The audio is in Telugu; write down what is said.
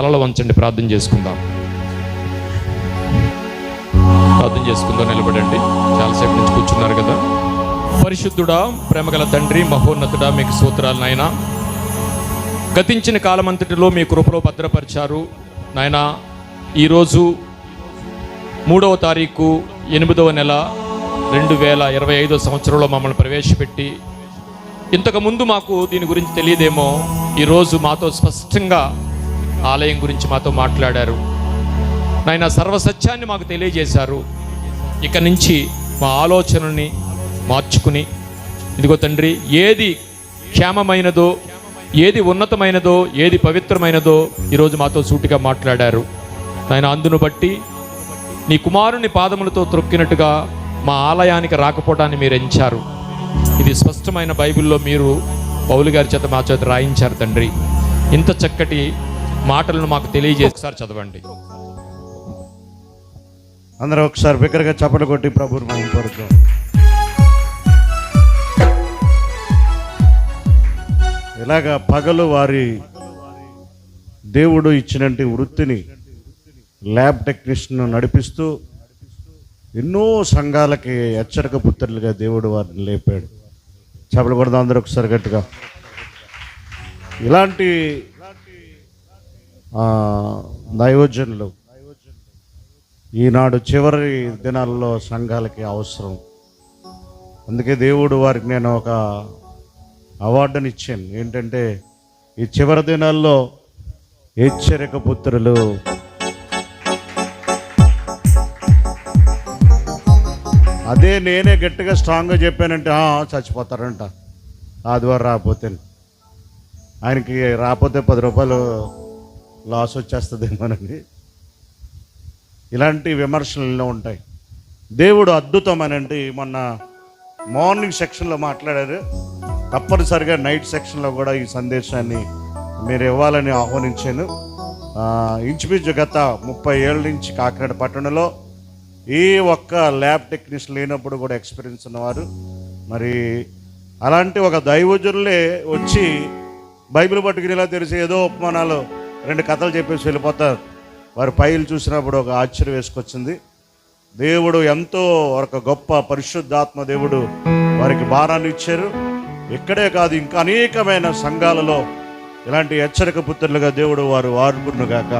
తలలో వంచండి ప్రార్థన చేసుకుందాం. ప్రార్థన చేసుకుందాం నిలబడండి. చాలాసేపు నుంచి కూర్చున్నారు కదా. పరిశుద్ధుడా ప్రేమగల తండ్రి మహోన్నతుడా మీకు సూత్రాలు నాయన. గతించిన కాలమంతటిలో మీ కృపలో భద్రపరిచారు. నాయన ఈరోజు మూడవ తారీఖు ఎనిమిదవ నెల రెండు వేల ఇరవై ఐదో సంవత్సరంలో మమ్మల్ని ప్రవేశపెట్టి ఇంతకుముందు మాకు దీని గురించి తెలియదేమో ఈరోజు మాతో స్పష్టంగా ఆలయం గురించి మాతో మాట్లాడారు. నాయన సర్వసత్యాన్ని మాకు తెలియజేశారు. ఇక నుంచి మా ఆలోచనని మార్చుకుని ఇదిగో తండ్రి ఏది క్షేమమైనదో ఏది ఉన్నతమైనదో ఏది పవిత్రమైనదో ఈరోజు మాతో సూటిగా మాట్లాడారు. ఆయన అందును బట్టి నీ కుమారుని పాదములతో త్రొక్కినట్టుగా మా ఆలయానికి రాకపోవడాన్ని మీరు ఎంచారు. ఇది స్పష్టమైన బైబిల్లో మీరు పౌలు గారి చేత మా చేత రాయించారు తండ్రి. ఇంత చక్కటి మాటలను మాకు తెలియజేసి చదవండి. అందరూ ఒకసారి బిగ్గరగా చప్పట్లు కొట్టి ప్రభుని మనం కోరుతాం. ఇలాగ పగలు వారి దేవుడు ఇచ్చినటువంటి వృత్తిని ల్యాబ్ టెక్నీషియన్ నడిపిస్తూ ఎన్నో సంఘాలకి హెచ్చరిక పుత్రులుగా దేవుడు వారిని లేపాడు. చేపలు కొడదాం అందరూ ఒకసారి గట్టిగా. ఇలాంటి దైవజనులు. ఈనాడు చివరి దినాల్లో సంఘాలకి అవసరం. అందుకే దేవుడు వారికి నేను ఒక అవార్డుని ఇచ్చాను. ఏంటంటే ఈ చివరి దినాల్లో హెచ్చరిక పుత్రులు అదే నేనే గట్టిగా స్ట్రాంగ్గా చెప్పానంటే చచ్చిపోతారంట. ఆదివారం రాకపోతే ఆయనకి రాకపోతే పది రూపాయలు లాస్ వచ్చేస్తుందేమోనని ఇలాంటి విమర్శలు ఎన్నో ఉంటాయి. దేవుడు అద్భుతం అంటే మొన్న మార్నింగ్ సెక్షన్లో మాట్లాడారు. తప్పనిసరిగా నైట్ సెక్షన్లో కూడా ఈ సందేశాన్ని మీరు ఇవ్వాలని ఆహ్వానించాను. ఇంచుమించు గత ముప్పై ఏళ్ళ నుంచి కాకినాడ పట్టణంలో ఏ ఒక్క ల్యాబ్ టెక్నీషియన్ లేనప్పుడు కూడా ఎక్స్పీరియన్స్ ఉన్నవారు. మరి అలాంటి ఒక దైవజులే వచ్చి బైబిల్ పట్టుకుని ఇలా తెలిసి ఏదో ఉపమానాలు రెండు కథలు చెప్పేసి వెళ్ళిపోతారు. వారి పైలు చూసినప్పుడు ఒక ఆశ్చర్యం వేసుకొచ్చింది. దేవుడు ఎంతో ఒక గొప్ప పరిశుద్ధాత్మ దేవుడు వారికి భారాన్ని ఇచ్చారు. ఇక్కడే కాదు ఇంకా అనేకమైన సంఘాలలో ఇలాంటి హెచ్చరిక పుత్రులుగా దేవుడు వారు వాడుకును గాక